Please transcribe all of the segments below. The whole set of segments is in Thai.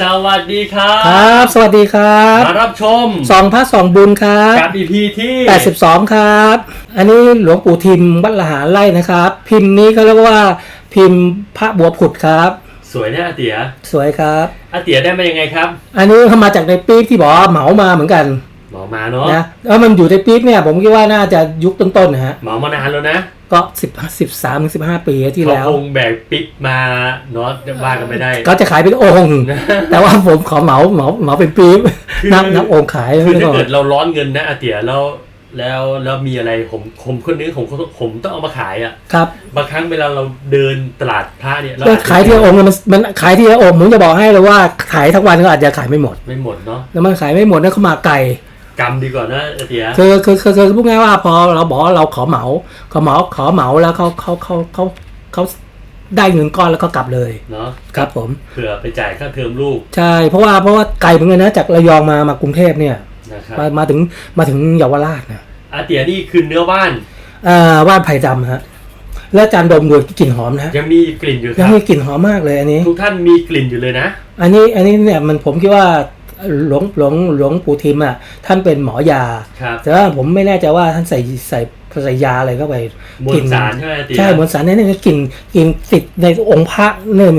สวัสดีครับ ครับ สวัสดีครับมารับชมสองพระสองบุญครับกับ EP ที่ 82 ครับ อันนี้หลวงปู่ทิมวัดละหารไร่นะครับ พิมพ์นี้เขาเรียกว่าพิมพ์พระบัวผุดครับ สวยนะอาเตีย สวยครับอาเตียได้มายังไงครับ อันนี้เขามาจากในปี๊บที่บอกว่าเหมามาเหมือนกัน หมอมาเนาะนะแล้วมันอยู่ในปี๊บเนี่ย ผมคิดว่าน่าจะยุคต้นๆนะฮะหมอมานานแล้วนะ ก็10 13ถึง15ปีที่เขาแล้วคงแบกปิ๊กมาเนาะว่ากันไม่ได้ก็จะขายเป็นองค์ แต่ว่าผมขอเหมาเหมาเหมาเป็นปี๊บคือนับนับองค์ขายคือไม่ถ้าก่อนเกิดเราร้อนเงินนะอาเตียแล้วแล้วแล้วมีอะไรผมผมคนนึงผมผมต้องเอามาขายอะครับบางครั้งเวลาเราเดินตลาดพระเนี่ยเราก็อจจะขายทีละองค์เนี่ยมันมันขายทีละองค์ผมจะบอกให้เลยว่าขายทั้งวันก็อาจจะขายไม่หมดไม่หมดเนาะแล้วมันขายไม่หมดนั่นเขามาไกล กรรมดีกว่านะอาเตียคือคือคือคือพูดง่ายว่าพอเราบอกว่าเราขอเหมาขอเหมาขอเหมาแล้วเขาเขาเขาเขาเขาได้เงินก้อนแล้วก็กลับเลยเนาะครับผมเผื่อไปจ่ายค่าเทอมลูก ใช่ เพราะว่าเพราะว่าไกลเหมือนกันนะจากระยองมามากรุงเทพเนี่ยนะครับมามาถึงมาถึงเยาวราชนะอาเตียนี่คือเนื้อว่านอ่าว่านไผ่ดำฮะแล้วอาจารย์ดมดูกลิ่นหอมนะฮะยังมีกลิ่นอยู่คยังรับมีกลิ่นหอมมากเลยอันนี้ ทุกท่านมีกลิ่นอยู่เลยนะ อันนี้อันนี้เนี่ยมันผมคิดว่า หลวงหลวงหลวงปู่ทิมอะท่านเป็นหมอยา ครับแต่ว่าผมไม่แน่ใจว่าท่านใส่ใส่ใส่ยาอะไรเข้าไปมวลสารใช่ไหมอาเตียใช่มวลสารเนี่ยเนี่ยกลิ่นกลิ่นติดในองค์พระเนี่ย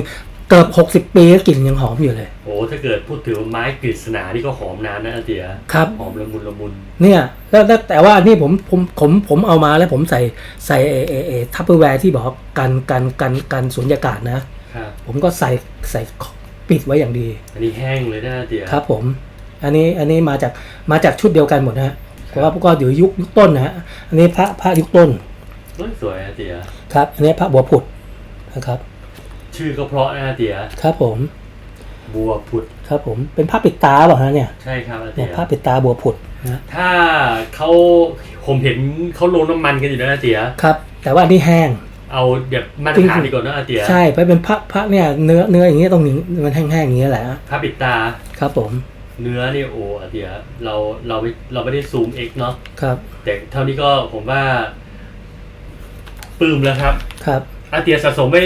เกือบหกสิบปีก็กลิ่นยังหอมอยู่เลย โอ้ถ้าเกิดพูดถึงไม้กฤษณานี่ก็หอมนานนะอาเตียครับหอมละมุนละมุนเนี่ยแล้วแล้วแต่ว่านี่ผมผมผมผมเอามาแล้วผมใส่ใส่เอเอเอทัพเปอร์แวร์ที่บอกกันกันกันกันสุญญากาศนะครับผมก็ใส่ใส่ ปิดไว้อย่างดี อันนี้แห้งเลยนะอาเตียครับผม อันนี้อันนี้มาจากมาจากชุดเดียวกันหมดนะฮะเพราะว่าก็อยู่ยุคยุคต้นนะฮะอันนี้พระพระยุคต้นเฮ้ยสวยอาเตียครับ อันนี้พระบัวผุดนะครับ ชื่อก็เพราะนะอาเตียครับผมบัวผุดครับผมเป็นพระปิดตาเปล่าฮะเนี่ยใช่ครับอาเตีเนี่ยยพระปิดตาบัวผุดนะถ้าเขาผมเห็นเขาลงน้ำมันกันอยู่นะอาเตียครับ แต่ว่าอันนี่แห้ง เอาแบบมาตรฐานดีกว่านะอาเตียใช่เพราะเป็นพระพระเนี่ยเนื้อเนื้ออย่างเงี้ยตรงนี้มันแห้งๆอย่างเงี้ยแหละพระปิดตา ครับผม เนื้อนี่โอ้อาเตียเราเราไม่เราไม่ได้ซูมเอ็กเนาะครับ แต่เท่านี้ก็ผมว่าปลื้มแล้วครับ ครับอาเตียสะสมไป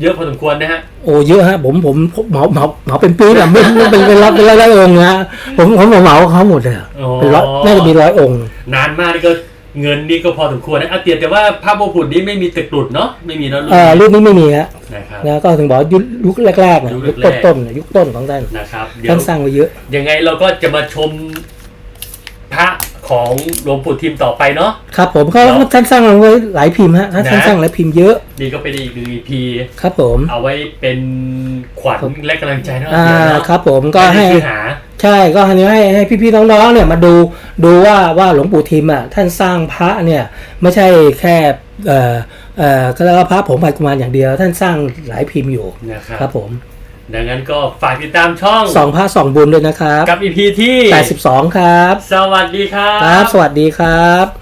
เยอะพอสมควรนะฮะ โอ้เยอะฮะ ผมผมผมเหมาเหมาเหมาเป็นปีแบบไม่ไม่เป็นเป็นร้อยเป็นร้อยร้อยองค์นะผมผมเหมาเหมาเขาหมดเลยอะอ๋อเป็นร้อยน่าจะมีร้อยองค์ นานมากนี่ก็ เงินนี่ก็พอสมควรนะอาเตียแต่ว่าภาพโบผุดนี้ไม่มีตะกรุดเนาะไม่มีเนาะเอ่อรุ่นนี้ไม่มีฮะนะครับนะก็ถึงบอกยุคยุคแรกๆนะยุยุคคแรกๆต้นๆนะยุคต้นของท่านนะครับเดี๋ยท่าวนสร้างไว้เยอะ ยังไงเราก็จะมาชมพระของหลวงปู่ทิมต่อไปเนาะครับผมเขาแล้วท่านสร้างไว้หลายพิมพ์ฮะท่านนะท่านสร้างหลายพิมพ์เยอะนี่ก็เป็นอีกหนึ่ง EP ครับผมเอาไว้เป็นขวัญและกำลังใจนะอ่าเดี๋ยวเนาะครับผมก็ให้อันนี้คือหา ใช่ก็ให้ให้ให้พี่ๆน้องๆเนี่ยมาดูดูว่าว่าหลวงปู่ทิมอะท่านสร้างพระเนี่ยไม่ใช่แค่เอ่อเอ่อก็เรียกว่าพระผงภัยกุมารอย่างเดียว ท่านสร้างหลายพิมพ์อยู่นะครับครับผม ดังนั้นก็ฝากติดตามช่องสองพระสองบุญด้วยนะครับ กับ EP ที่ 82 ครับ สวัสดีครับ ครับ สวัสดีครับ